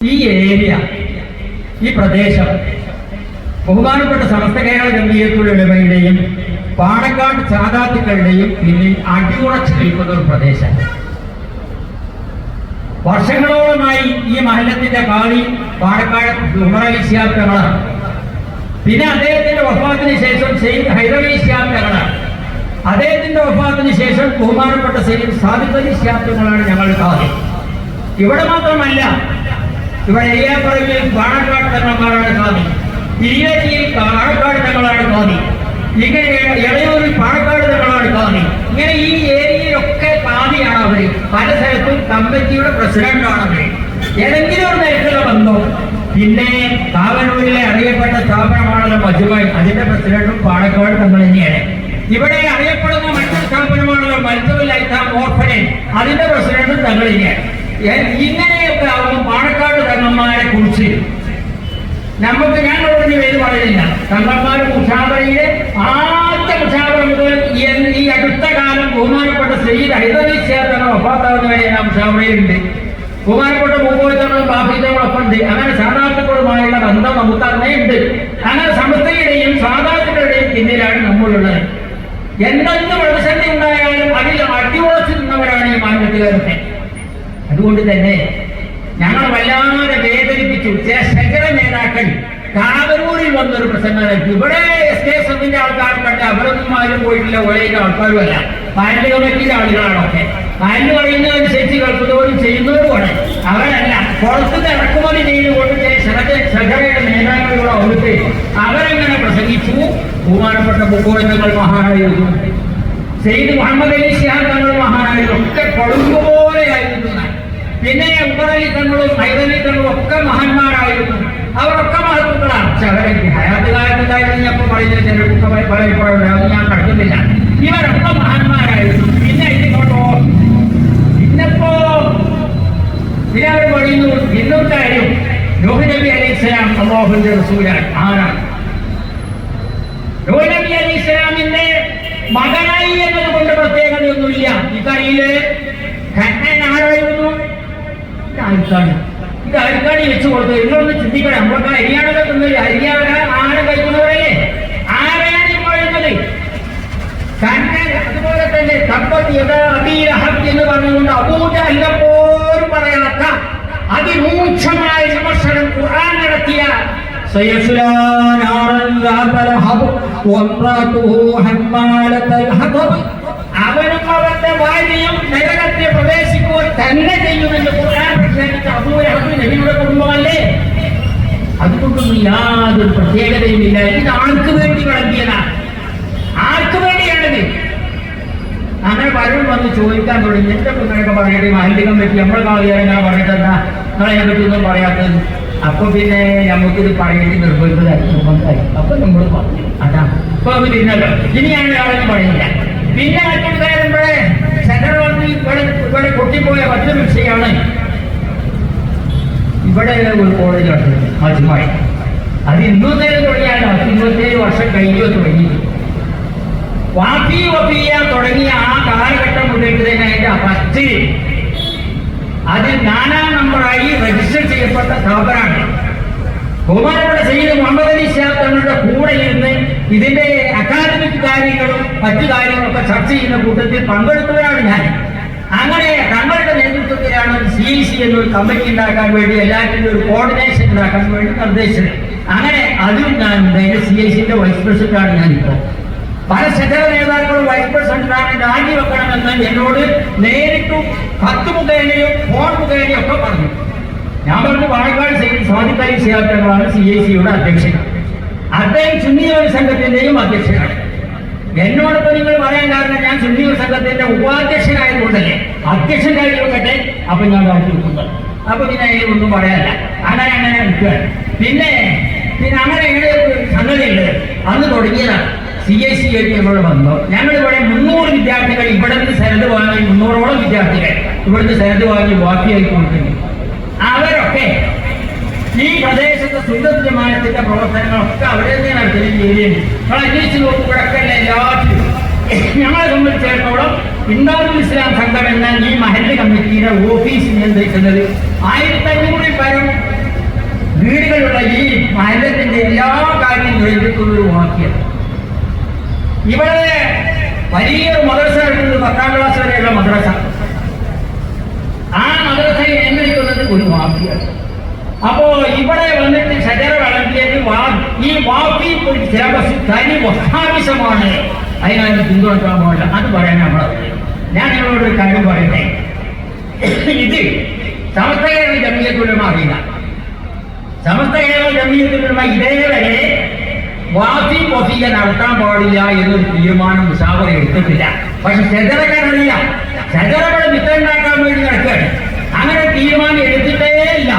ഈ ഏരിയ ഈ പ്രദേശം ബഹുമാനപ്പെട്ട സമസ്ത കേരള ഗംഭീരത്തിലുള്ളവയുടെയും പാണക്കാട് ചാതാത്തുക്കളുടെയും പിന്നിൽ അടിയുറച്ചു നിൽക്കുന്ന ഒരു പ്രദേശം. വർഷങ്ങളോളമായി ഈ മഹലത്തിന്റെ കാളി പാണക്കാട് ഉമറലി ശിയാബ്ദങ്ങളാണ് പിന്നെ അദ്ദേഹത്തിന്റെ വഫാത്തിന് ശേഷം സെയ്ദ് ഹൈദരലി ശിയാബ്ദങ്ങളാണ് അദ്ദേഹത്തിന്റെ വഫാത്തിന് ശേഷം ബഹുമാനപ്പെട്ട സെയ്ദ് സാദിഖ് അലി ഞങ്ങൾ കാളി ഇവിടെ മാത്രമല്ല ഇവിടെ എയ്യാപ്പറമ്പിൽ പാണക്കാട് തങ്ങളാണ് സ്വാമി. ഇരിയറ്റിയിൽ പാണക്കാട് തങ്ങളാണ് സ്വാമി. ഇങ്ങനെ ഇളയൂരിൽ പാണക്കാട് തങ്ങളാണ് സ്വാമി. ഇങ്ങനെ ഈ ഏരിയയിലൊക്കെ സ്വാമിയാണ് അവർ. പല സ്ഥലത്തും കമ്മിറ്റിയുടെ പ്രസിഡന്റാണ് അവർ. ഏതെങ്കിലും ഒരു തരത്തിലുള്ള ബന്ധം. പിന്നെ താവനൂരിലെ അറിയപ്പെട്ട സ്ഥാപനമാണല്ലോ മജുമായി അതിന്റെ പ്രസിഡന്റും പാണക്കാട് തങ്ങൾ തന്നെയാണ്. ഇവിടെ അറിയപ്പെടുന്ന മറ്റൊരു സ്ഥാപനമാണല്ലോ മത്സവൽ ഐത്താം ഓർഫനേജ്. അതിന്റെ പ്രസിഡന്റും തങ്ങൾ തന്നെയാണ്. ഇങ്ങനെയൊക്കെ ആവുമ്പോൾ തങ്ങന്മാരെ കുറിച്ച്. നമുക്ക് ഞാൻ ഒഴിഞ്ഞു പേര് പറയുന്നില്ല. തങ്ങന്മാർ മുഷാവറയിലെ ആദ്യ മുഷാവറ മുതൽ ഈ- അടുത്ത കാലം ബഹുമാനപ്പെട്ട സയ്യിദ് ഹൈദരലി ചേർത്തങ്ങൾ ഒപ്പാത്താവുന്നവരെ ഞാൻ മുഷാവറയിലുണ്ട് ബഹുമാനപ്പെട്ട മുമ്പോത്തങ്ങളും ബാഫിതങ്ങളൊപ്പം ഉണ്ട് അങ്ങനെ സാധാർത്ഥങ്ങളുമായുള്ള ബന്ധം നമുക്ക് അങ്ങനെ ഉണ്ട് അങ്ങനെ സമസ്തയുടെയും സാധാരണയുടെയും പിന്നിലാണ് നമ്മളുള്ളത്. എന്തെന്ന് പ്രതിസന്ധി ഉണ്ടായാലും അതിൽ അടിവോളിച്ച് നിന്നവരാണ് ഈ മാനവീകരണത്തെ അതുകൊണ്ട് തന്നെ ഞങ്ങൾ വല്ലാതെ വേദനിപ്പിച്ചു. ചില ശകര നേതാക്കൾ കാവരൂരിൽ വന്നൊരു പ്രസംഗം ഇവിടെ എസ് കെ എസ് എഫിന്റെ അവരൊന്നും ആരും പോയിട്ടില്ല. ഒരേന്റെ ആൾക്കാരുമല്ല പാരന്റ് കമ്മിറ്റിയിലെ ആളുകളാണൊക്കെ. പാരന്റ് പറയുന്നതനുസരിച്ച് കേൾക്കുന്നവരും ചെയ്യുന്നവരുമാണ്. അവരല്ല. പുറത്തുനിന്ന് ഇറക്കുമതി ചെയ്തുകൊണ്ട് ശകരയുടെ നേതാക്കളുടെ അവർക്ക് അവരെങ്ങനെ പ്രസംഗിച്ചു. ബഹുമാനപ്പെട്ട മുക്കോഴങ്ങൾ മഹാനായിരുന്നു. സെയ്ദ് മുഹമ്മദ് അലി ഷിഹാബ് തങ്ങൾ മഹാനായിരുന്നു. ഒക്കെ കൊടുങ്കുപോലെയായിരുന്നു ഞാൻ. പിന്നെ ഉമറലി തങ്ങളും ഒക്കെ മഹാന്മാരായിരുന്നു. അവരൊക്കെ മഹത്വങ്ങളാണ്. പക്ഷെ അവരെ ഹയാത്ത് കാലത്തുണ്ടായിരുന്നു ഞാൻ പറയുന്നത് ചിലർക്ക് പറയപ്പെടുന്നത് അത് ഞാൻ കണ്ടുന്നില്ല ഇവരൊക്കെ മഹാന്മാരായിരുന്നു. പിന്നെ ഇതിങ്ങോട്ടോ ഇന്നിപ്പോ പിന്നെ പറയുന്നു ഇന്നും കാര്യം നൂഹ് നബി അലി സ്വലാം അള്ളാഹുവിന്റെ റസൂലാണ്. ആരാണ്? നബി അലൈഹി ഇസ്ലാമിന്റെ മകനായി എന്നതുകൊണ്ട് പ്രത്യേകതയൊന്നുമില്ല. ഇക്കറിയിൽ കണ്ണൻ ആരായിരുന്നു? ഇത് ആർക്കാണ് ഇത് ആർക്കാണ് വെച്ചു കൊടുത്തത് നിങ്ങളൊന്ന് ചിന്തിക്കണം നമ്മളൊക്കെ അരിയാണല്ലോ തിന്നത് അരിയാണ ആന കഴിക്കുന്നവരല്ലേ ആരാണ് ഈ പറയുന്നത് കണ്ണൻ അതുപോലെ തന്നെ തപ്പത്തി അബീരഹബ് എന്ന് പറഞ്ഞുകൊണ്ട് അബൂജഹലിനെ പോലും പറയാത്ത അതിരൂക്ഷമായ വിമർശനം ഖുർആൻ നടത്തിയ سيصلى نارا ذات لهب وامرأته حمالة الحطب അവനും അവന്റെ ഭാര്യയും നരകത്തെ പ്രവേശിക്കുക തന്നെ ചെയ്യുമെന്ന് ഖുർആൻ നബിയുടെ കുടുംബമല്ലേ? അതുകൊണ്ടൊന്നും യാതൊരു പ്രത്യേകതയും ഇല്ല ഇത് ആർക്ക് വേണ്ടി വിളമ്പിയതാണ് ആർക്ക് വേണ്ടിയാണിത്? അങ്ങനെ പലരും വന്ന് ചോദിക്കാൻ തുടങ്ങി. എന്റെ കുഞ്ഞൊക്കെ പറഞ്ഞിട്ട് മാലിന്യം പറ്റി നമ്മൾ ഞാൻ പറഞ്ഞിട്ടെന്താ നിങ്ങളതിനെ പറ്റി ഒന്നും പറയാത്തത്. അപ്പൊ പിന്നെ നമുക്കിത് പറയേണ്ടി നിർബന്ധമായി നിർബന്ധമായി അപ്പൊ നമ്മൾ പറഞ്ഞു. അതാ. അപ്പൊ പിന്നല്ലോ ഇനിയാണ് ആളെന്ന് പറയില്ല പിന്നെ അച്ഛൻ കാര്യം ഇവിടെ സെന്റർ വന്ന് ഇവിടെ ഇവിടെ പൊട്ടിപ്പോയ മറ്റൊരു വിഷയമാണ്. ഇവിടെ ഒരു കോളേജ് നടത്തുന്നത് മജുമായി അത് ഇന്നും തുടങ്ങിയാണ് പത്ത് ഇരുപത്തേഴ് വർഷം കഴിഞ്ഞു തുടങ്ങി. വാപ്പി വപ്പിയ തുടങ്ങിയ ആ കാലഘട്ടം മുതൽ തന്നെ അതിന്റെ ഫസ്റ്റ് അതിൽ നാലാം നമ്പറായി രജിസ്റ്റർ ചെയ്യപ്പെട്ട സ്ഥാപനമാണ് ബഹുമാനപ്പെട്ട സയ്യിദ് മുഹമ്മദ് അലി ഷാ തങ്ങളുടെ കൂടെ ഇരുന്ന് ഇതിന്റെ അക്കാദമിക് കാര്യങ്ങളും മറ്റു കാര്യങ്ങളൊക്കെ ചർച്ച ചെയ്യുന്ന കൂട്ടത്തിൽ പങ്കെടുത്തവരാണ് ഞാൻ. അങ്ങനെ തങ്ങളുടെ നേതൃത്വത്തിലാണ് സി ഐ സി എന്നൊരു കമ്മിറ്റി ഉണ്ടാക്കാൻ വേണ്ടി എല്ലാറ്റിനും ഒരു കോർഡിനേഷൻ ഉണ്ടാക്കാൻ വേണ്ടി നിർദ്ദേശിച്ചത്. അങ്ങനെ അതും ഞാൻ ഉണ്ടായത് സി ഐ സിന്റെ വൈസ് പ്രസിഡന്റാണ് ഞാനിപ്പോൾ പല സെക്രട്ടറി നേതാക്കളും വൈസ് പ്രസിഡന്റാണ് രാജിവെക്കണമെന്ന് എന്നോട് നേരിട്ടും കത്ത് മുഖേനയും ഫോൺ മുഖേനയും ഒക്കെ പറഞ്ഞു. ഞാൻ പറഞ്ഞു പാലക്കാട് സൈഡ് സ്വാതിക്കാരി സേവാക്കളാണ് സി ഐ സിയുടെ അധ്യക്ഷൻ. അദ്ദേഹം സുന്നിയോര സംഘത്തിന്റെയും അധ്യക്ഷനാണ്. എന്നോടൊപ്പം നിങ്ങൾ പറയാൻ കാരണം ഞാൻ സുന്നിയോര സംഘത്തിന്റെ ഉപാധ്യക്ഷനായതുകൊണ്ടല്ലേ അധ്യക്ഷനായി നോക്കട്ടെ അപ്പൊ ഞാൻ കാണിച്ചു വെക്കുന്നത് അപ്പൊ പിന്നെ അതിൽ ഒന്നും പറയാനില്ല. അങ്ങനെ അങ്ങനെ നിൽക്കുകയാണ് പിന്നെ പിന്നെ അങ്ങനെ ഒരു സംഗതിയുണ്ട്. അന്ന് തുടങ്ങിയതാണ്. സി എസ് സി ആയിട്ട് ഞങ്ങളുടെ ബന്ധം ഞങ്ങൾ ഇവിടെ മുന്നൂറ് വിദ്യാർത്ഥികൾ ഇവിടെ നിന്ന് സരത് വാങ്ങി മുന്നൂറോളം വിദ്യാർത്ഥികൾ ഇവിടുന്ന് സരത് വാങ്ങി ബാക്കിയായി കൊടുക്കുന്നു അവരൊക്കെ ഈ പ്രദേശത്തെ സുന്ദരമായ പ്രവർത്തനങ്ങളൊക്കെ അവിടെ നിന്ന് നടത്തുന്ന ഏരിയയിൽ നമ്മൾ അന്വേഷിച്ച് നോക്കുമ്പോഴൊക്കെ എല്ലാത്തിലും ഞങ്ങളെ സംബന്ധിച്ചിടത്തോളം ഇണ്ടാറുൽ ഇസ്ലാം സംഘം എന്ന ഈ മഹല്ല് കമ്മിറ്റിയുടെ ഓഫീസ് നിയന്ത്രിക്കുന്നത് ആയിരത്തി വീടുകളുള്ള ഈ മഹല്ലത്തിന്റെ എല്ലാ കാര്യവും നിയന്ത്രിക്കുന്ന ഒരു വാക്യം ഇവിടെ വലിയൊരു മദ്രസ എടുക്കുന്നത് പത്താം ക്ലാസ് വരെയുള്ള മദ്രസ. ആ മദ്രസയെ നിയന്ത്രിക്കുന്നത് ഒരു വാക്കിയാണ്. അപ്പോ ഇവിടെ വന്നിട്ട് ഷജറ വളർത്തിയത് ഈ വാക്കി സിലബസ് തനി വസ്താവിഷമാണ് അതിനകത്ത് പിന്തുണക്കാൻ പോകണ്ട അത് പറയാൻ നമ്മൾ ഞാൻ നിങ്ങളോട് ഒരു കാര്യം പറയട്ടെ? ഇത് സമസ്ത കേരള ജമീയത്തുലമ അറിയില്ല. സമസ്ത കേരള ജമീയത്തുലമ ഇതേവരെ വാസി വസീയ നടത്താൻ പാടില്ല എന്നൊരു തീരുമാനം മുസാവറ എടുത്തിട്ടില്ല. പക്ഷെ ചെതറക്കാരറിയില്ല ചെതറകളെ വിത്തുണ്ടാക്കാൻ വേണ്ടി നടക്കുകയാണ്. അങ്ങനെ തീരുമാനം എടുത്തിട്ടേ ഇല്ല.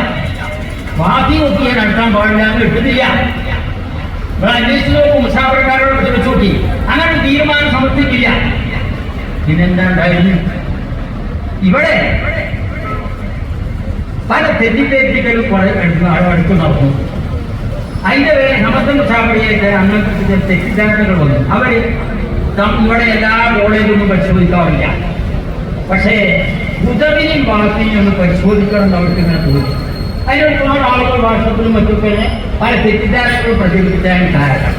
വാസി വസീയ നടത്താൻ പാടില്ല എന്ന് എടുത്തിട്ടില്ല. അന്വേഷിച്ച് നോക്കും മുസാഫർക്കാരോട് ചോദിച്ചു നോക്കി. അങ്ങനെ തീരുമാനം സമർപ്പിക്കില്ല. പിന്നെന്താ ഉണ്ടായിരുന്നു ഇവിടെ പല തെറ്റിദ്ധരിപ്പിക്കലും കുറെ അടുത്ത് നടന്നു. അതിന്റെ പേര് സമസ്ത മുസാഫറിയായിട്ട് അങ്ങനത്തെ തെറ്റിദ്ധാരണകൾ വന്നു. അവർ ഇവിടെ എല്ലാ കോളേജൊന്നും പരിശോധിക്കാറില്ല. പക്ഷേ ഉദവിനും വാസിനെയും ഒന്ന് പരിശോധിക്കണം എന്ന് അവർക്ക് ഇങ്ങനെ തോന്നി. അതിന് ഒരുപാട് ആളുകൾ വാട്സപ്പിലും മറ്റൊക്കെ പല തെറ്റിദ്ധാരണകൾ പ്രചരിപ്പിക്കാൻ കാരണം.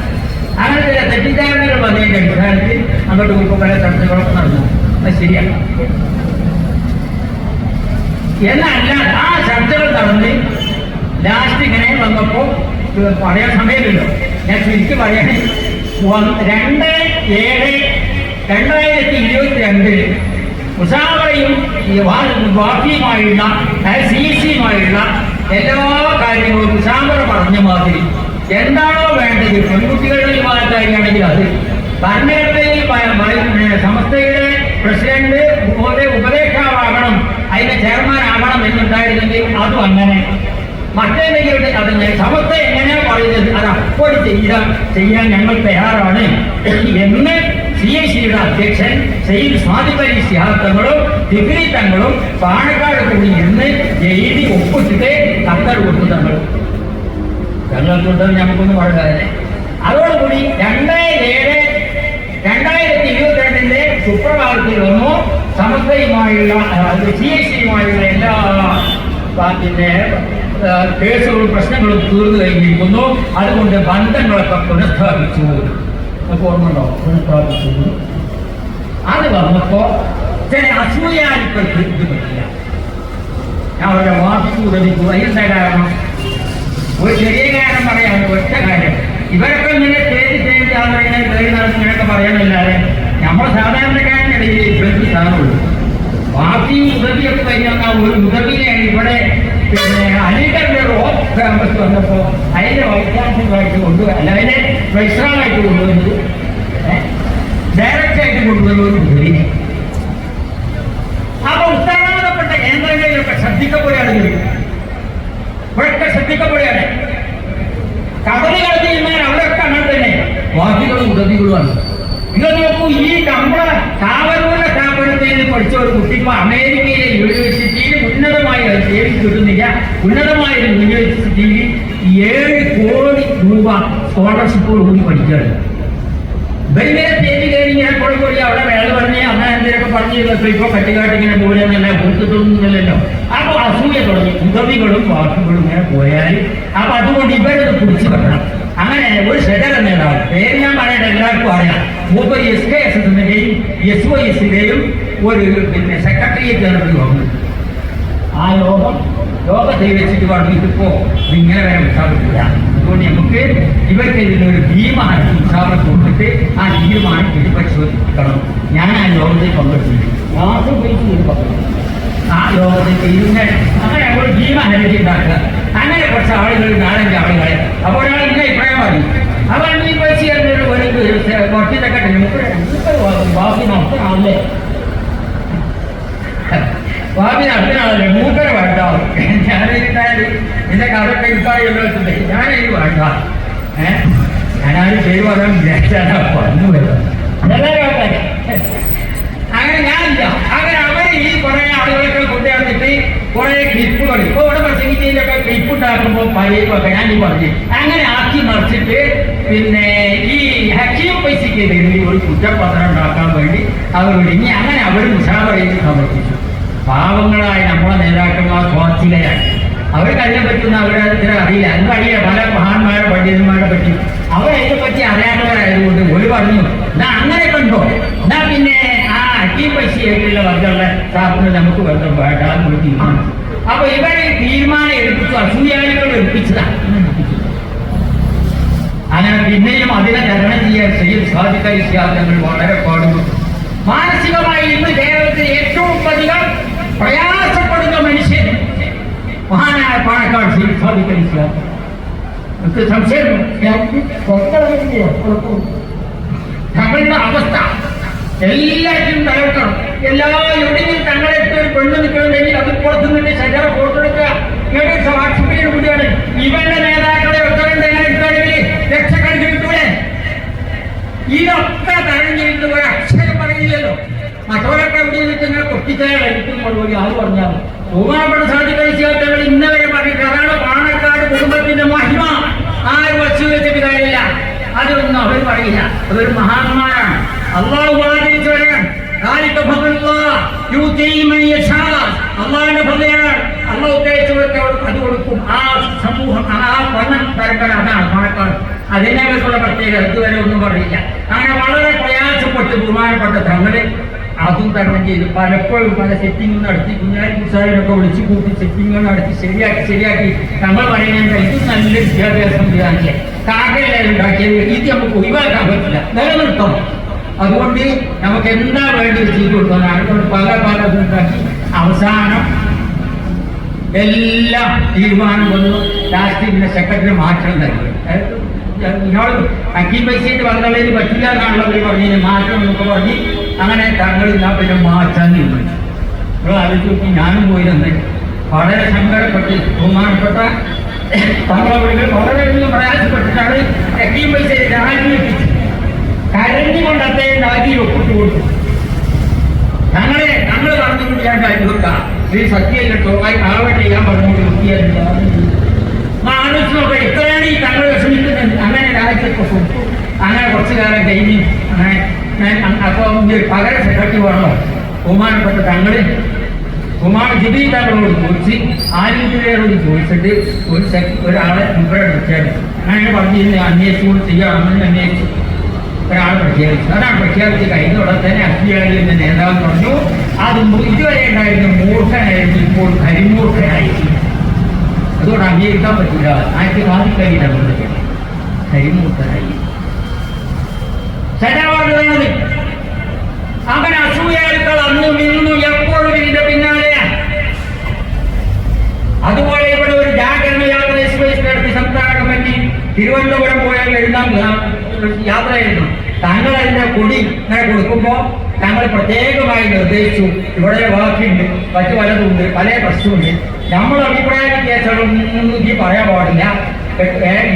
അങ്ങനെ ചില തെറ്റിദ്ധാരണകൾ വന്നതിന്റെ അടിസ്ഥാനത്തിൽ അങ്ങോട്ട് ഇപ്പോൾ പല ചർച്ചകളൊക്കെ നടന്നു അത് ശരിയാണ് എന്നല്ല ആ ചർച്ചകൾ നടന്ന് ലാസ്റ്റ് ഇങ്ങനെ വന്നപ്പോ പറയാൻ സമയമില്ലല്ലോ ഞാൻ ശരിക്കും പറയണേ രണ്ട് ഏഴ് രണ്ടായിരത്തി ഇരുപത്തി രണ്ടിൽ മുസാവറയും വാക്കിയുമായുള്ള സി സിയുമായുള്ള എല്ലാ കാര്യങ്ങളും മുസാവറ പറഞ്ഞ മാതിരി എന്താണോ വേണ്ടത് പെൺകുട്ടികളുടെ വിവാഹക്കാരിയാണെങ്കിൽ അത് ഭരണഘടനയിൽ സമസ്തയുടെ പ്രസിഡന്റ് ഉപദേഷ്ടാവാകണം. അതിന്റെ ചെയർമാൻ ആകണം എന്നുണ്ടായിരുന്നെങ്കിൽ അതും അങ്ങനെ. മറ്റേതെങ്കിലും അതിനെ സമസ്ത എങ്ങനെ പറയുന്നത്? അത് അപ്പോൾ ചെയ്യാൻ ചെയ്യാൻ ഞങ്ങൾ തയ്യാറാണ്. എന്ന് സി എ സിയുടെ അധ്യക്ഷൻ സെയ്ദ് സ്വാതിപരി സിഹാത്തങ്ങളും ഡിഗ്രി തങ്ങളും പാണക്കാട് കൂടി ഇന്ന് എഴുതി ഒപ്പിച്ചിട്ട് കത്തർ കൊടുത്തു തങ്ങൾ. ഞങ്ങൾക്കുണ്ടെന്ന് നമുക്കൊന്നും പറയാതെ അതോടുകൂടി രണ്ടേ ഏഴ് സുപ്രഭാതത്തിൽ വന്നു സമസ്തയുമായുള്ള സി എസ് സിയുമായുള്ള എല്ലാ പിന്നെ കേസുകളും പ്രശ്നങ്ങളും തീർന്നു കഴിഞ്ഞിരിക്കുന്നു. അതുകൊണ്ട് ബന്ധങ്ങളൊക്കെ പുനഃസ്ഥാപിച്ചു. നമുക്ക് പുനഃസ്ഥാപിച്ചു. അത് വന്നപ്പോ ചില അസൂയാലിക്കൾക്ക് ഇത് പറ്റില്ല. ഞാൻ അവരുടെ വാക്ക് ഉദവിച്ചു അതിന്റെ കാരണം? ഒരു ചെറിയ കാര്യം പറയാൻ ഒറ്റ കാര്യം. ഇവരൊക്കെ ഇങ്ങനെ സ്റ്റേജ് സ്റ്റേജ് ആളുകളെ കയറി നടക്കുന്നതൊക്കെ പറയാനല്ലാതെ നമ്മുടെ സാധാരണക്കാരനിടയിൽ ഇവർക്ക് സാധനമുള്ളൂ ബാക്കി ഉദവിയൊക്കെ കഴിഞ്ഞാൽ ഒരു ഉദവിനെയാണ് ഇവിടെ പിന്നെ ഒരു ഓഫ് ക്യാമ്പസ് വന്നപ്പോ അതിന്റെ വൈജ്ഞാനികമായിട്ട് കൊണ്ടുവരാം അല്ല അതിനെ വൈശ്രാമായിട്ട് കൊണ്ടുവന്നത് ഡയറക്റ്റ് ആയിട്ട് കൊണ്ടുവന്ന ഒരു ഉദവി അപ്പൊ ഉത്തരവാദപ്പെട്ട കേന്ദ്രങ്ങളിലൊക്കെ ശ്രദ്ധിക്കപ്പെടുകയാണെങ്കിൽ ഇവിടൊക്കെ ശ്രദ്ധിക്കപ്പെടുകയാണ് കബറി കളിച്ചിരുന്നാൽ അവിടെയൊക്കെ അങ്ങനെ തന്നെ ഉദവികളുമാണ് നിങ്ങൾ നോക്കൂ ഈ നമ്മുടെ കാവലൂരിലെ സ്ഥാപനത്തിൽ പഠിച്ച ഒരു കുട്ടി ഇപ്പൊ അമേരിക്കയിലെ യൂണിവേഴ്സിറ്റിയിൽ ഉന്നതമായ സേവനം കിട്ടുന്നില്ല. ഉന്നതമായ ഒരു യൂണിവേഴ്സിറ്റിയിൽ ഏഴ് കോടി രൂപ സ്കോളർഷിപ്പോട് കൂടി പഠിക്കുകയാണ്. വലിയ തേടി കയറി ഞാൻ കൂടി അവിടെ വേള പറഞ്ഞ് അമ്മ എന്തെങ്കിലും പറഞ്ഞു ഇപ്പൊ കട്ടിക്കാട്ട് ഇങ്ങനെ പോലെന്നല്ല കൊടുത്തിട്ടൊന്നുമില്ലല്ലോ അപ്പൊ അസൂയ തുടങ്ങി ഉദവികളും വാക്കുകളും ഇങ്ങനെ പോയാൽ അപ്പൊ അതുകൊണ്ട് ഇവരത് പിടിച്ചു വെക്കണം അങ്ങനെ ഒരു നേതാവ് പേര് ഞാൻ പറയട്ടെ എല്ലാവർക്കും അറിയാം. മൂപ്പർ എസ് കെ എസ് എസിന്റെയും എസ് ഒ എസിന്റെയും ഒരു പിന്നെ സെക്രട്ടറിയേറ്റ് നടത്തി വന്നു ആ യോഗം യോഗത്തെ വെച്ചിട്ട് പറഞ്ഞു ഇതിപ്പോ ഇങ്ങനെ വരെ ഉത്സാഹത്തില്ല അതുകൊണ്ട് നമുക്ക് ഇവർക്ക് ഇതിനൊരു ഭീമാണ് ഉത്സാഹം കൊടുത്തിട്ട് ആ തീരുമാനം ഇത് പരിശോധിക്കണം. ഞാൻ ആ യോഗത്തിൽ പങ്കെടുത്തിട്ടുണ്ട്. മാസം പോയിട്ട് ഇത് പങ്കെടുത്തു. ആ യോഗത്തിൽ ഇരുന്ന് അങ്ങനെ ഒരു ഭീമ ഹരിജി ഉണ്ടാക്കുക. അങ്ങനെ കുറച്ച് ആളുകൾ നാലഞ്ച് ആളുകളെ അപ്പോൾ ഒരാൾ ഇന്ന ഇപ്രായം പറഞ്ഞു അവർ ഈ പൈസ എന്നൊരു ഒരു കുറച്ചിട്ടൊക്കെ നമുക്ക് ബാക്കി നമുക്ക് ആളെ സ്വാമി അതിനാണല്ലോ മൂക്കര വേണ്ട ഞാനിരുന്നാൽ എന്റെ കഥയൊക്കെ ഇപ്പായല്ലോ വെച്ചിട്ട് ഞാനിത് വേണ്ട ഏഹ് ഞാനാരും പേര് പറയാൻ വിചാരിച്ചാണ് വന്നു വരുന്നത് എല്ലാവരും ആൾക്കാര്. അങ്ങനെ ഞാനില്ല അങ്ങനെ അവർ ഈ കുറെ ആളുകളൊക്കെ കൊണ്ടുവന്നിട്ട് കുറെ ക്ലിപ്പ് തുടങ്ങി ഇപ്പൊ ഇവിടെ പ്രസംഗിച്ചതിലൊക്കെ ക്ലിപ്പ് ഉണ്ടാക്കുമ്പോൾ പഴയതൊക്കെ ഞാൻ ഈ പറഞ്ഞു. അങ്ങനെ ആക്കി മറിച്ചിട്ട് പിന്നെ ഈ ഹക്കീം പൈസയ്ക്ക് ഒരു കുറ്റപത്രം ഉണ്ടാക്കാൻ വേണ്ടി അവർ ഒരുങ്ങി അങ്ങനെ അവർ മുഷാവറയിൽ സമർപ്പിച്ചു. പാവങ്ങളായ നമ്മളെ നേതാക്കന്മാർ സ്വാർത്ഥികരാണ് അവർക്ക് അതിനെ പറ്റുന്ന അവരുടെ ഇതിനെ അറിയില്ല. അത് അറിയില്ല? പല മഹാന്മാരെ പണ്ഡിതന്മാരെ പറ്റി. അവരതിനെ പറ്റി അറിയാത്തവരായതുകൊണ്ട് ഒരു പറഞ്ഞു എന്നാ അങ്ങനെ കണ്ടോ? എന്നാ പിന്നെ ആ സ്ഥാപനം നമുക്ക് ബന്ധം വേണ്ട എന്ന് തീരുമാനം അപ്പൊ ഇവരെ തീരുമാനം എടുപ്പിച്ചു അസൂയാളികൾ എടുപ്പിച്ചതാ. അങ്ങനെ പിന്നെയും അതിനെ തരണം ചെയ്യാൻ ചെയ്യും സാധിക്കാതിരിക്കാത്തങ്ങൾ വളരെ പാടുന്നു മാനസികമായി ഇന്ന് കേരളത്തിൽ ഏറ്റവും അധികം പ്രയാസപ്പെടുന്ന മനുഷ്യൻ മഹാനായ പാണക്കാട് ശ്രീ സാധിക്കാതിരിക്കുക നമുക്ക് സംശയം? തങ്ങളുടെ അവസ്ഥ എല്ലാറ്റിനും തകർക്കണം. എല്ലാ എവിടെയും തങ്ങളെ ഒരു പെണ്ണ് നിൽക്കണമെങ്കിൽ അത് പുറത്തു നിന്ന് ശരീരം പുറത്തെടുക്കുക ഇവരുടെ സാക്ഷിപ്പിക്കുന്ന കൂടിയാണ്. ഇവരുടെ നേതാക്കളെ ഒത്തരണ്ട് എങ്ങനെ എടുക്കുകയാണെങ്കിൽ ലക്ഷക്കണക്കിന് കിട്ടൂലേ? ഇതൊക്കെ തഴഞ്ഞിരുന്ന് ഒരു അക്ഷരം പറയില്ലല്ലോ. മറ്റവരൊക്കെ എവിടെ നിന്നിട്ട് ഇങ്ങനെ പൊട്ടിച്ചാൽ എടുക്കും കൊണ്ടുപോയി? അത് പറഞ്ഞാൽ ബഹുമാനപ്പെട്ട സാധിക്കാത്തവർ ഇന്നവരെ പറഞ്ഞിട്ട് അതാണ് പാണക്കാട് കുടുംബത്തിന്റെ മഹിമ. ആരും വച്ചു വെച്ചിട്ട് കാര്യമില്ല അതൊന്നും അവർ പറയില്ല. അതൊരു മഹാന്മാരാണ് അള്ളാഹു ആദരിച്ചവരാണ് അള്ളാഹിന്റെ ഭദ്രയാണ് അള്ള ഉദ്ദേശിച്ചവർക്ക് അത് കൊടുക്കും. ആ സമൂഹം ആ പണം പരമ്പര അതിനെ കുറിച്ചുള്ള പ്രത്യേകത ഇതുവരെ ഒന്നും പറയില്ല അങ്ങനെ വളരെ പ്രയാസപ്പെട്ട് ബഹുമാനപ്പെട്ട തങ്ങൾ അതും തരണം ചെയ്തു പലപ്പോഴും പല സെറ്റിംഗ് നടത്തി കുഞ്ഞാലി കുസാരിനൊക്കെ വിളിച്ചു കൂട്ടി സെറ്റിംഗ് നടത്തി ശരിയാക്കി ശരിയാക്കി. നമ്മൾ പറയുന്നത് ഇത് നല്ല വിദ്യാഭ്യാസം സംവിധാനമല്ലേ? കാക്കയല്ലേ ഉണ്ടാക്കിയത് ഇത് നമുക്ക് ഒഴിവാക്കാൻ പറ്റില്ല. നിലനിർത്തണം. അതുകൊണ്ട് നമുക്ക് എന്താ വേണ്ടി ചെയ്തു അതുകൊണ്ട് പല പല അവസാനം എല്ലാം തീരുമാനം വന്നു. ലാസ്റ്റ് സെക്രട്ടറി മാറ്റം നൽകി ഇന്നോട് അക്കീം പൈസയിട്ട് വന്നവര് പറ്റില്ല എന്നാണല്ലോ പറഞ്ഞു മാറ്റം എന്നൊക്കെ പറഞ്ഞ് അങ്ങനെ തങ്ങൾ ഇന്നാ പിന്നെ മാറ്റാൻ തീരുമാനിച്ചു നിങ്ങൾ ആലോചിച്ച് ഞാനും പോയി തന്നെ വളരെ സങ്കടപ്പെട്ട് ബഹുമാനപ്പെട്ട തങ്ങളെ വളരെയധികം പ്രയാസപ്പെട്ടിട്ടാണ് അക്കീം പൈസ രാജിവെപ്പിച്ചു കരഞ്ഞുകൊണ്ട് അദ്ദേഹം രാജി ഒപ്പിട്ടു കൊടുത്തു ഞങ്ങളെ ഞങ്ങൾ കാര്യം കൊടുക്കാം ശ്രീ സത്യം കേട്ടോ ആവട്ടെ ഞാൻ പറഞ്ഞുകൊണ്ട് വൃത്തിയായില്ല നോക്കാം ഇത്രയാണ് ഈ തങ്ങൾ വിഷമിക്കുന്നത്? അങ്ങനെ രാജ്യത്തൊക്കെ കൊടുത്തു അങ്ങനെ കുറച്ചു കാലം കഴിഞ്ഞ് അപ്പൊ അപ്പോൾ പകരം സെക്രട്ടറി വേണോ? ബഹുമാനപ്പെട്ട തങ്ങൾ ബഹുമാന ജിബി തങ്ങളോട് ചോദിച്ച് ആരോഗ്യരോട് ചോദിച്ചിട്ട് ഒരു ഒരാളെ ഇവിടെ വെച്ചാൽ അങ്ങനെ പറഞ്ഞിരുന്നു അന്വേഷിച്ചുകൊണ്ട് ചെയ്യാമെന്ന് അന്വേഷിച്ചു. ഒരാൾ പ്രഖ്യാപിച്ചു. ഒരാൾ പ്രഖ്യാപിച്ച് കഴിഞ്ഞ ഉടനെ തന്നെ എന്ന നേതാവ് പറഞ്ഞു. അത് ഇതുവരെ ഉണ്ടായിരുന്ന മൂർഖനായിരുന്നു ഇപ്പോൾ കരിമൂർഖനായി. അതുകൊണ്ട് അംഗീകരിക്കാൻ പറ്റില്ല. ആയിരത്തി ബാധിക്കഴിയില്ല കരിമൂർഖനായി. സജാവാകുന്നത് അവൻ അസൂയാലുക്കൾ അന്നും ഇന്നും എപ്പോഴും ഇതിന്റെ പിന്നാലെ. അതുപോലെ ഇവിടെ ഒരു ജാഗരണ യാത്ര നടത്തി സംസ്ഥാന കമ്മിറ്റി തിരുവനന്തപുരം പോയാൽ എഴുതാൻ ചെയ്യുന്നു താങ്കൾ അതിന്റെ കൊടി ഇങ്ങനെ കൊടുക്കുമ്പോൾ താങ്കൾ പ്രത്യേകമായി നിർദ്ദേശിച്ചു ഇവിടെ വാക്കുണ്ട് മറ്റു പലതുണ്ട് പല പ്രശ്നമുണ്ട് നമ്മൾ അഭിപ്രായ വ്യത്യാസങ്ങളൊന്നും ഈ പറയാൻ പാടില്ല.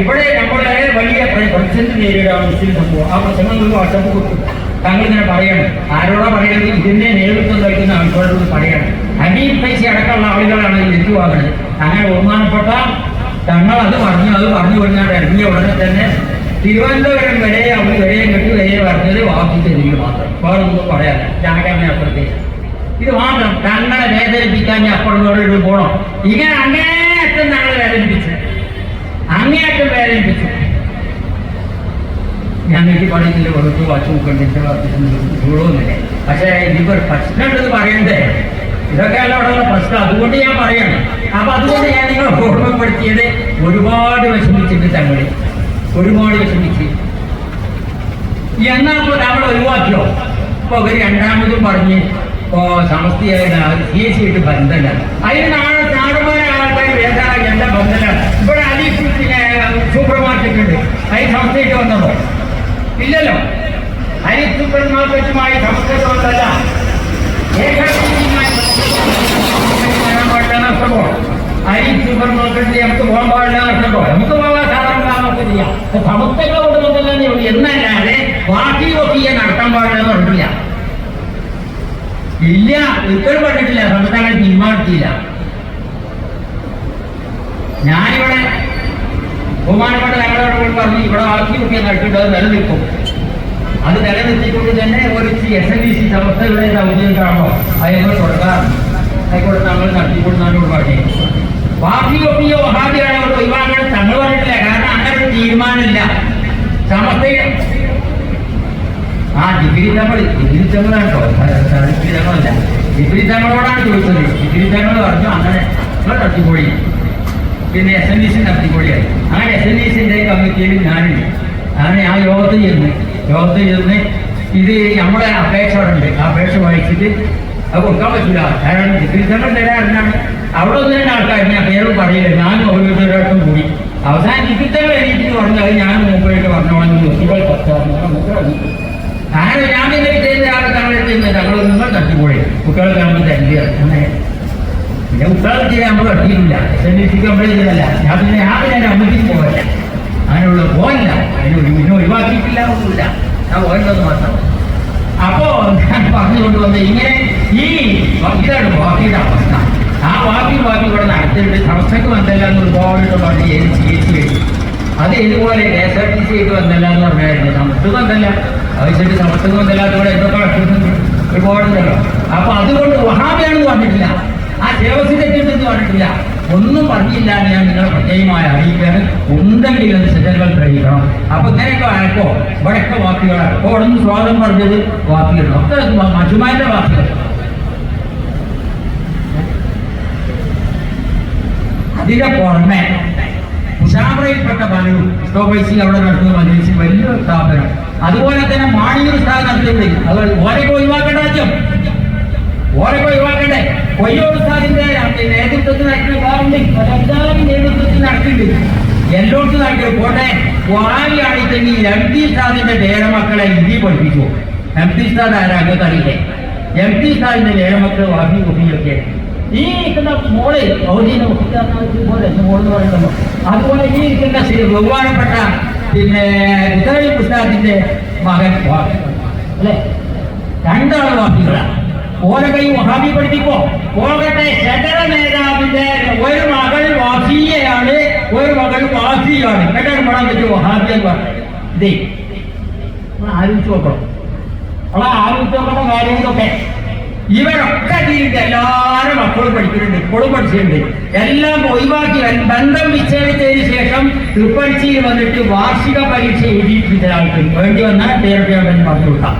ഇവിടെ നമ്മുടെ വലിയ പ്രതിസന്ധി നേരിടാൻ മുസ്ലിം സംഭവം ആ പ്രശ്നങ്ങൾ വാട്സപ്പ് കൊടുക്കും താങ്കൾ ഇങ്ങനെ പറയണം. ആരോടാ പറയുന്നത് ഇതിന്റെ നേതൃത്വം നൽകുന്ന ആൾക്കാരോട് പറയണം. അനീ പൈസ അടക്കമുള്ള ആളുകളാണ് ലഭ്യമാകുന്നത് അങ്ങനെ ബഹുമാനപ്പെട്ട തങ്ങൾ അത് പറഞ്ഞു അത് പറഞ്ഞു പറഞ്ഞാൽ ഇറങ്ങിയ ഉടനെ തന്നെ തിരുവനന്തപുരം വരെ അവർ വരെ കെട്ടി വരെ പറഞ്ഞത് വാക്കി തരിക മാത്രം. വേറെ ഒന്നും പറയാനില്ല. ജാഗ്രത അപ്പുറത്തേക്ക് ഇത് മാത്രം. തങ്ങളെ വേദനിപ്പിക്കാൻ ഞാൻ അപ്പുറത്തോട് പോകണം. ഇങ്ങനെ അങ്ങേയറ്റം തങ്ങളെ വേദനിപ്പിച്ചു. അങ്ങേയറ്റം വേദനിപ്പിച്ചു. ഞങ്ങൾക്ക് പറയുന്നില്ല വെറുതെ വാച്ച് നോക്കണ്ടിട്ട് ചൂടൊന്നുമില്ല പക്ഷേ ഇവർ പ്രശ്നം ഉണ്ടെന്ന് പറയണ്ടേ? ഇതൊക്കെയല്ല അവിടെയുള്ള പ്രശ്നം. അതുകൊണ്ട് ഞാൻ പറയണം. അപ്പൊ അതുകൊണ്ട് ഞാൻ നിങ്ങളെ ഓർമ്മപ്പെടുത്തിയത് ഒരുപാട് വിഷമിച്ചിട്ട് തങ്ങൾ. ഒരുപാട് വിഷമിച്ച്. എന്നാൽ നമ്മൾ ഒഴിവാക്കിയോ? അപ്പൊ അവർ രണ്ടാമതും പറഞ്ഞ് ഇപ്പോ സമസ്തയായിട്ട് സി എസ് ആയിട്ട് ബന്ധമില്ല അതിന് നാളെ നാടുമാരെ ആൾക്കാർ വേണ്ട എന്താ ബന്ധമില്ല ഇവിടെ അലി സൂപ്പർ മാർക്കറ്റ് ഉണ്ട്. അതിന് സമസ്തയായിട്ട് വന്നതോ ഇല്ലല്ലോ. അരി സൂപ്പർ മാർക്കറ്റുമായി നഷ്ടമോ അരി സൂപ്പർ മാർക്കറ്റിൽ നമുക്ക് പോകാൻ പാടില്ല നമുക്ക് നമുക്ക് സമസ്തകളെ സമസ്തകളോട് മുതലേ ഉള്ളൂ എന്നല്ലാതെ ബാക്കി ഒക്കെ നടത്താൻ പാടില്ല എന്ന് പറഞ്ഞിട്ടില്ല. ഇല്ല ഒരിക്കലും പറഞ്ഞിട്ടില്ല. സമസ്തകളെ തീരുമാനിച്ചില്ല ഞാനിവിടെ ബഹുമാനപ്പെട്ട ഞങ്ങളോട് പറഞ്ഞു ഇവിടെ ബാക്കി ഒക്കെ നടത്തിയിട്ട് അത് നിലനിൽക്കും. അത് നിലനിർത്തിക്കൊണ്ട് തന്നെ ഒരു എസ് എൻ ഡി സി സംസ്ഥയുടെ ഔദ്യോഗികമാണോ അയങ്ങൾ കൊടുക്കാം ആയിക്കോട്ടെ നമ്മൾ നടത്തിക്കൊടുന്നതിനോട് പറഞ്ഞു ബാക്കി ഒപ്പിയോ വഹാബിയാണോ ഒഴിവാക്കാൻ തങ്ങൾ പറഞ്ഞിട്ടില്ല. കാരണം തീരുമാനമില്ല. സമസ്തയുടെ ആ ഡിഗ്രി നമ്മൾ ഡിഗ്രി കേട്ടോ. ഡിഗ്രി തങ്ങളല്ല. ഡിഗ്രി തങ്ങളോടാണ് ചോദിച്ചത്. ഡിഗ്രി തങ്ങൾ പറഞ്ഞു അങ്ങനെ നിങ്ങൾ പിന്നെ എസ് എൻ ഡി സി നടത്തിക്കോളിയായി അങ്ങനെ എസ് എൻ ഡി സിന്റെ കമ്മിറ്റിയിൽ ഞാനുണ്ട് അങ്ങനെ ആ യോഗത്തിൽ ചെന്ന് യോഗത്തിൽ ചെന്ന് ഇത് നമ്മുടെ അപേക്ഷ അവിടെ ഉണ്ട്. ആ അപേക്ഷ വായിച്ചിട്ട് അത് കൊടുക്കാൻ പറ്റില്ല കാരണം ഡിഗ്രി തങ്ങൾ തരാറുണ്ടാണ് അവിടെ ഒന്ന് രണ്ട് ആൾക്കാർ ഞാൻ പേര് പറയില്ല. ഞാനും ഓരോരുത്തരായിട്ടും കൂടി. അവസാനം ഇപ്പത്തെ എണീറ്റ് പറഞ്ഞു അത് ഞാൻ മുമ്പായിട്ട് പറഞ്ഞോളാം അങ്ങനെ ഞാൻ ചെയ്ത ആളെ തങ്ങളെ ചെയ്യുന്നത് തങ്ങൾ നിങ്ങൾ തട്ടിപ്പോയി. കുട്ടികളെ കാണുമ്പോൾ അങ്ങനെ പിന്നെ കുട്ടികളെ ചെയ്യാൻ നമ്മൾ തട്ടിയിട്ടില്ല സിക്ക് നമ്മൾ ചെയ്തതല്ല ഞാൻ പിന്നെ ഞാൻ പിന്നെ അമ്മയ്ക്ക് പോകല്ല അങ്ങനെയുള്ള പോകല്ല അതിന് പിന്നെ ഒഴിവാക്കിയിട്ടില്ല ഒന്നുമില്ല ഞാൻ പോകേണ്ടത് മാത്രം. അപ്പോ ഞാൻ പറഞ്ഞുകൊണ്ട് വന്ന ഇങ്ങനെ ഈ ഇതാണ് വാക്കിയുടെ അവസ്ഥ. ആ വാക്കിൽ വാക്കി ഇവിടെ നടത്തിയിട്ട് സമസ്തക്ക് വന്നല്ല എന്ന് ഒരുപാട് പറഞ്ഞ്. ഏത് ചികിത്സ കഴിഞ്ഞു അത് ഇതുപോലെ K S R T C ആയിട്ട് വന്നല്ല എന്ന് പറഞ്ഞായിരുന്നു. സമസ്തക്ക് വന്നല്ല. ആവശ്യമായിട്ട് സമസ്തക്ക് വന്നല്ല അതുകൊണ്ട് എന്തൊക്കെ ഒരുപാടുണ്ടല്ലോ അപ്പൊ അതുകൊണ്ട് വഹാബിയാണെന്ന് പറഞ്ഞിട്ടില്ല. ആ ദേവസ്വം തെറ്റിട്ടെന്ന് പറഞ്ഞിട്ടില്ല. ഒന്നും പറഞ്ഞില്ല എന്ന് ഞാൻ നിങ്ങളെ പ്രത്യേകമായി അറിയിക്കാണ് അത് സ്ഥിരങ്ങൾ ഗ്രഹിക്കണം അപ്പൊ ഇങ്ങനെയൊക്കെ ആയപ്പോ ഇവിടെയൊക്കെ വാക്കുകളാണ്. അപ്പോ അവിടെ നിന്ന് സ്വാഗതം പറഞ്ഞത് വാക്കുകൾ ഒക്കെ മജുമാന്റെ വാക്കുകൾ അതിന്റെ പുറമെ ഉഷാമറയിൽപ്പെട്ട പലരും സ്റ്റോബൈസിൽ അവിടെ നടത്തുന്ന മജീസി വലിയൊരു സ്ഥാപനം. അതുപോലെ തന്നെ മാണിയൂർ സ്ഥാപനം നടത്തുന്നുണ്ട് അത് ഓരൊക്കെ ഒഴിവാക്കേണ്ട ആദ്യം ഓരൊക്കെ ഒഴിവാക്കണ്ടേ? കൊയ്യോട് സ്ഥാനിന്റെ നേതൃത്വത്തിൽ നടക്കുന്ന കാറുണ്ട് എല്ലാവരും നേതൃത്വത്തിൽ നടക്കുന്നുണ്ട് എല്ലായിടത്തും നടക്കും പോട്ടെ. വാരിയാണിട്ടെങ്കിൽ എം ടി സ്ഥാനിന്റെ പേരമക്കളെ ഹിന്ദി പഠിപ്പിച്ചു. എം ടി സ്ഥാൻ ആരാ? അങ്ങോട്ട് അറിയില്ലേ എം ടി സ്ഥാനിന്റെ പേരമക്കൾ വാഫി കുട്ടിയൊക്കെ ഈ നിൽക്കുന്ന മോൾ ഔദ്യോഗിക പോലെ മോളെന്ന് പറയുന്നത് അതുപോലെ ഈ ഇരിക്കുന്ന ശ്രീ ബഹുമാനപ്പെട്ട പിന്നെ ഉത്തരവി പുസ്തകത്തിന്റെ മകൻ അല്ലെ? രണ്ടാൾ വാഫികളാണ് ഓരോ കൈ വഹാബി പഠിപ്പിക്കോ. പോകട്ടെ ശകല നേതാവിന്റെ ഒരു മകൾ വാഫിയയാണ് ഒരു മകൾ വാഫിയാണ് കേട്ടാൽ പണം പറ്റും വഹാബി എന്ന് പറഞ്ഞു ഇതേ ആലോചിച്ച് നോക്കണം. നമ്മളെ ആലോചിച്ച് നോക്കുന്ന കാര്യങ്ങളൊക്കെ ഇവരൊക്കെ ജീവിതം എല്ലാവരും മക്കളും പഠിക്കുന്നുണ്ട് ഇപ്പോഴും പഠിച്ചിട്ടുണ്ട്. എല്ലാം ഒഴിവാക്കി ബന്ധം വിച്ഛേദിച്ചതിന് ശേഷം തൃപ്പഴിച്ചിയിൽ വന്നിട്ട് വാർഷിക പരീക്ഷ എഴുതിയിട്ടുണ്ട് ആൾക്ക്. വേണ്ടി വന്നാൽ പേരൊക്കെ പറഞ്ഞു കൊടുക്കാം